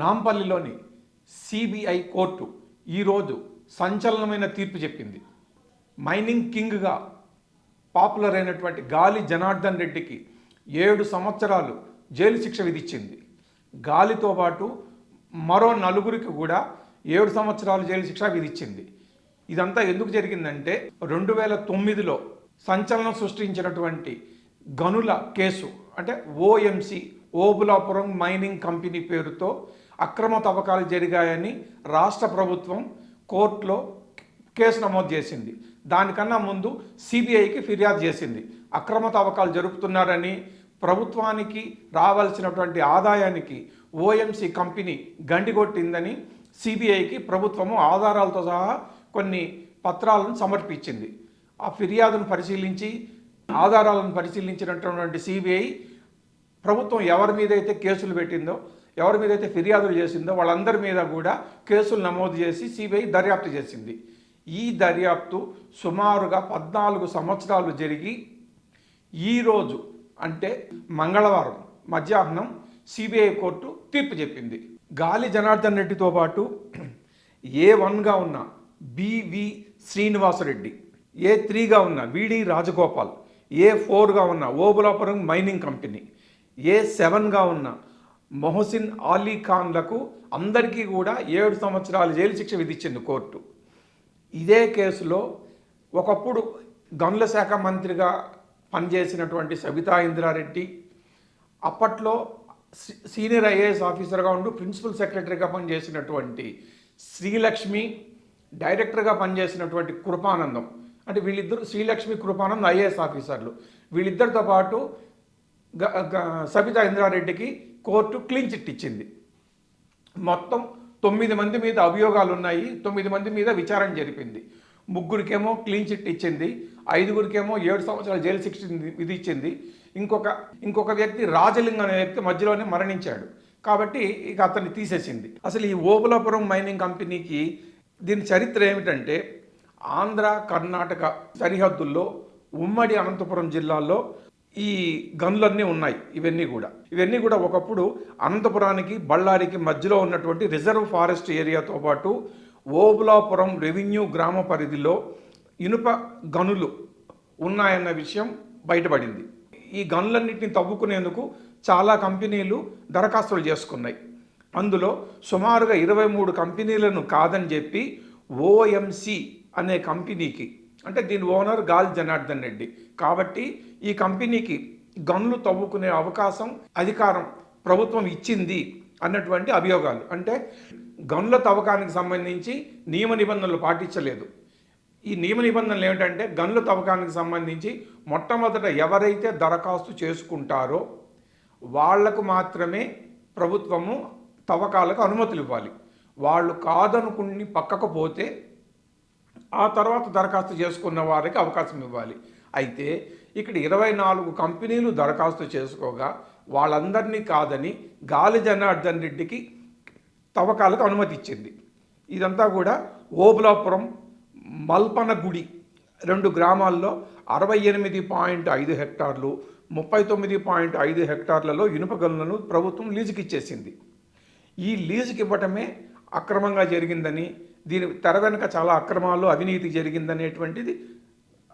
నాంపల్లిలోని CBI court ఈరోజు సంచలనమైన తీర్పు చెప్పింది. మైనింగ్ కింగ్గా పాపులర్ అయినటువంటి గాలి జనార్దన్ రెడ్డికి ఏడు సంవత్సరాలు జైలు శిక్ష విధించింది. గాలితో పాటు మరో నలుగురికి కూడా ఏడు సంవత్సరాలు జైలు శిక్ష విధించింది. ఇదంతా ఎందుకు జరిగిందంటే రెండు వేల తొమ్మిదిలో సంచలనం సృష్టించినటువంటి గనుల కేసు అంటే ఓఎంసి ఓబులాపురం మైనింగ్ కంపెనీ పేరుతో అక్రమ తవ్వకాలు జరిగాయని రాష్ట్ర ప్రభుత్వం కోర్టులో కేసు నమోదు చేసింది. దానికన్నా ముందు సిబిఐకి ఫిర్యాదు చేసింది. అక్రమ తవ్వకాలు జరుపుతున్నారని ప్రభుత్వానికి రావాల్సినటువంటి ఆదాయానికి ఓఎంసి కంపెనీ గండిగొట్టిందని సిబిఐకి ప్రభుత్వము ఆధారాలతో సహా కొన్ని పత్రాలను సమర్పించింది. ఆ ఫిర్యాదును పరిశీలించి ఆధారాలను పరిశీలించినటువంటి సిబిఐ ప్రభుత్వం ఎవరి మీద అయితే కేసులు పెట్టిందో ఎవరి మీద అయితే ఫిర్యాదులు చేసిందో వాళ్ళందరి మీద కూడా కేసులు నమోదు చేసి సిబిఐ దర్యాప్తు చేసింది. ఈ దర్యాప్తు సుమారుగా పద్నాలుగు సంవత్సరాలు జరిగి ఈరోజు అంటే మంగళవారం మధ్యాహ్నం సిబిఐ కోర్టు తీర్పు చెప్పింది. గాలి జనార్దన్ రెడ్డితో పాటు ఏ వన్గా ఉన్న బివి శ్రీనివాసరెడ్డి ఏ త్రీగా ఉన్న విడి రాజగోపాల్ ఏ ఫోర్గా ఉన్న ఓబులాపురం మైనింగ్ కంపెనీ ఏ సెవెన్గా ఉన్న మొహసిన్ ఆలీ ఖాన్లకు అందరికీ కూడా ఏడు సంవత్సరాలు జైలు శిక్ష విధించింది కోర్టు. ఇదే కేసులో ఒకప్పుడు గనుల శాఖ మంత్రిగా పనిచేసినటువంటి సబితా ఇంద్రారెడ్డి అప్పట్లో సీనియర్ ఐఏఎస్ ఆఫీసర్గా ఉంటూ ప్రిన్సిపల్ సెక్రటరీగా పనిచేసినటువంటి శ్రీలక్ష్మి డైరెక్టర్గా పనిచేసినటువంటి కృపానందం. అంటే వీళ్ళిద్దరు శ్రీలక్ష్మి కృపానందం ఐఏఎస్ ఆఫీసర్లు. వీళ్ళిద్దరితో పాటు గ- గ- సబితా ఇంద్రారెడ్డికి కోర్టు క్లీన్ చిట్ ఇచ్చింది. మొత్తం తొమ్మిది మంది మీద అభియోగాలు ఉన్నాయి తొమ్మిది మంది మీద విచారణ జరిపింది. ముగ్గురికేమో క్లీన్ చిట్ ఇచ్చింది ఐదుగురికేమో ఏడు సంవత్సరాల జైలు శిక్ష విధించింది. ఇంకొక ఇంకొక వ్యక్తి రాజలింగం అనే వ్యక్తి మధ్యలోనే మరణించాడు. కాబట్టి ఇక అతన్ని తీసేసింది. అసలు ఈ ఓబులాపురం మైనింగ్ కంపెనీకి దీని చరిత్ర ఏమిటంటే ఆంధ్ర కర్ణాటక సరిహద్దుల్లో ఉమ్మడి అనంతపురం జిల్లాలో ఈ గన్లన్నీ ఉన్నాయి ఇవన్నీ కూడా. ఇవన్నీ కూడా ఒకప్పుడు అనంతపురానికి బళ్ళారికి మధ్యలో ఉన్నటువంటి రిజర్వ్ ఫారెస్ట్ ఏరియాతో పాటు ఓబులాపురం రెవెన్యూ గ్రామ పరిధిలో ఇనుప గనులు ఉన్నాయన్న విషయం బయటపడింది. ఈ గనులన్నింటిని తవ్వుకునేందుకు చాలా కంపెనీలు దరఖాస్తులు చేసుకున్నాయి. అందులో సుమారుగా ఇరవై మూడు కంపెనీలను కాదని చెప్పి ఓఎంసి అనే కంపెనీకి అంటే దీని ఓనర్ గాల్ జనార్దన్ రెడ్డి. కాబట్టి ఈ కంపెనీకి గన్లు తవ్వుకునే అవకాశం అధికారం ప్రభుత్వం ఇచ్చింది అన్నటువంటి అభియోగాలు. అంటే గన్ల తవ్వకానికి సంబంధించి నియమ నిబంధనలు పాటించలేదు. ఈ నియమ నిబంధనలు ఏమిటంటే గన్ల తవ్వకానికి సంబంధించి మొట్టమొదట ఎవరైతే దరఖాస్తు చేసుకుంటారో వాళ్ళకు మాత్రమే ప్రభుత్వము తవ్వకాలకు అనుమతులు ఇవ్వాలి. వాళ్ళు కాదనుకుని పక్కకు పోతే ఆ తర్వాత దరఖాస్తు చేసుకున్న వారికి అవకాశం ఇవ్వాలి. అయితే ఇక్కడ ఇరవై నాలుగు కంపెనీలు దరఖాస్తు చేసుకోగా వాళ్ళందరినీ కాదని గాలి జనార్దన్ రెడ్డికి తవ్వకాలకు అనుమతి ఇచ్చింది. ఇదంతా కూడా ఓబులాపురం మల్పనగుడి రెండు గ్రామాల్లో అరవై ఎనిమిది పాయింట్ ఐదు హెక్టార్లు ముప్పై తొమ్మిది పాయింట్ ఐదు హెక్టార్లలో ఇనుప గనులను ప్రభుత్వం లీజుకి ఇచ్చేసింది ఈ లీజుకి ఇవ్వటమే అక్రమంగా జరిగిందని దీని తెర వెనుక చాలా అక్రమాలు అవినీతి జరిగిందనేటువంటిది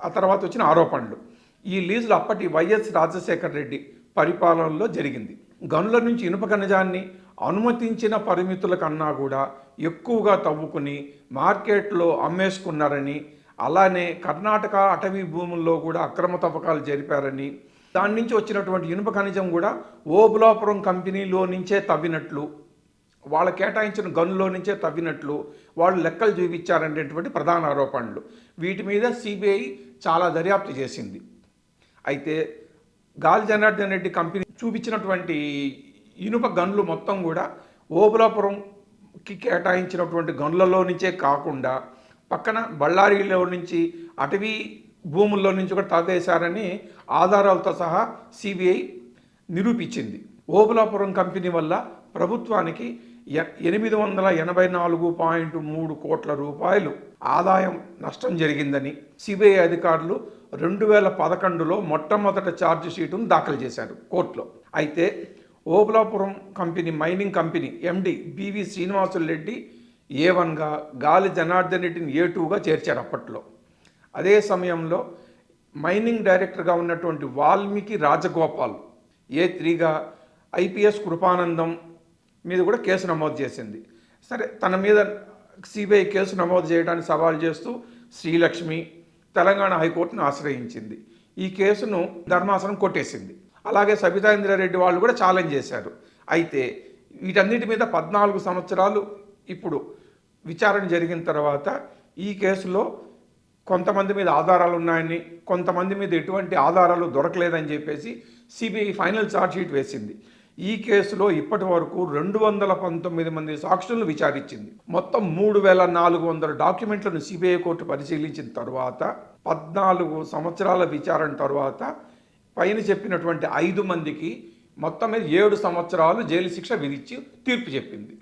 ఆ తర్వాత వచ్చిన ఆరోపణలు. ఈ లీజులు అప్పటి వైఎస్ రాజశేఖర రెడ్డి పరిపాలనలో జరిగింది. గనుల నుంచి ఇనుప ఖనిజాన్ని అనుమతించిన పరిమితుల కన్నా కూడా ఎక్కువగా తవ్వుకుని మార్కెట్లో అమ్మేసుకున్నారని అలానే కర్ణాటక అటవీ భూముల్లో కూడా అక్రమ తవ్వకాలు జరిపారని దాని నుంచి వచ్చినటువంటి ఇనుప ఖనిజం కూడా ఓబులాపురం కంపెనీలో నుంచే తవ్వినట్లు వాళ్ళ కేటాయించిన గనుల్లో నుంచే తవ్వినట్లు వాళ్ళు లెక్కలు చూపించారనేటువంటి ప్రధాన ఆరోపణలు. వీటి మీద సిబిఐ చాలా దర్యాప్తు చేసింది. అయితే గాలి జనార్దన్ రెడ్డి కంపెనీ చూపించినటువంటి ఇనుప గన్లు మొత్తం కూడా ఓబులాపురంకి కేటాయించినటువంటి గనులలో నుంచే కాకుండా పక్కన బళ్ళారిలో నుంచి అటవీ భూముల్లో నుంచి కూడా తవ్వేశారని ఆధారాలతో సహా సిబిఐ నిరూపించింది. ఓబులాపురం కంపెనీ వల్ల ప్రభుత్వానికి ఎనిమిది వందల ఎనభై నాలుగు పాయింట్ మూడు కోట్ల రూపాయలు ఆదాయం నష్టం జరిగిందని సిబిఐ అధికారులు రెండు వేల పదకొండులో మొట్టమొదట ఛార్జ్ షీటును దాఖలు చేశారు కోర్టులో. అయితే Obulapuram company mining company MD BV Srinivasulu Reddy A వన్గా గాలి జనార్దన్ రెడ్డిని ఏ టూగా చేర్చారు అప్పట్లో. అదే సమయంలో మైనింగ్ డైరెక్టర్గా ఉన్నటువంటి వాల్మీకి రాజగోపాల్ ఏ త్రీగా ఐపీఎస్ కృపానందం మీద కూడా కేసు నమోదు చేసింది. సరే తన మీద సిబిఐ కేసు నమోదు చేయడానికి సవాల్ చేస్తూ శ్రీలక్ష్మి తెలంగాణ హైకోర్టును ఆశ్రయించింది. ఈ కేసును ధర్మాసనం కొట్టేసింది. అలాగే సబితాంద్రారెడ్డి వాళ్ళు కూడా ఛాలెంజ్ చేశారు. అయితే వీటన్నిటి మీద పద్నాలుగు సంవత్సరాలు ఇప్పుడు విచారణ జరిగిన తర్వాత ఈ కేసులో కొంతమంది మీద ఆధారాలు ఉన్నాయని కొంతమంది మీద ఎటువంటి ఆధారాలు దొరకలేదని చెప్పేసి సిబిఐ ఫైనల్ ఛార్జ్ షీట్ వేసింది. ఈ కేసులో ఇప్పటి వరకు రెండు వందల పంతొమ్మిది మంది సాక్షులను విచారించింది. మొత్తం మూడు వేల నాలుగు వందల డాక్యుమెంట్లను సిబిఐ కోర్టు పరిశీలించిన తర్వాత పద్నాలుగు సంవత్సరాల విచారణ తర్వాత పైన చెప్పినటువంటి ఐదు మందికి మొత్తం మీద ఏడు సంవత్సరాలు జైలు శిక్ష విధించి తీర్పు చెప్పింది.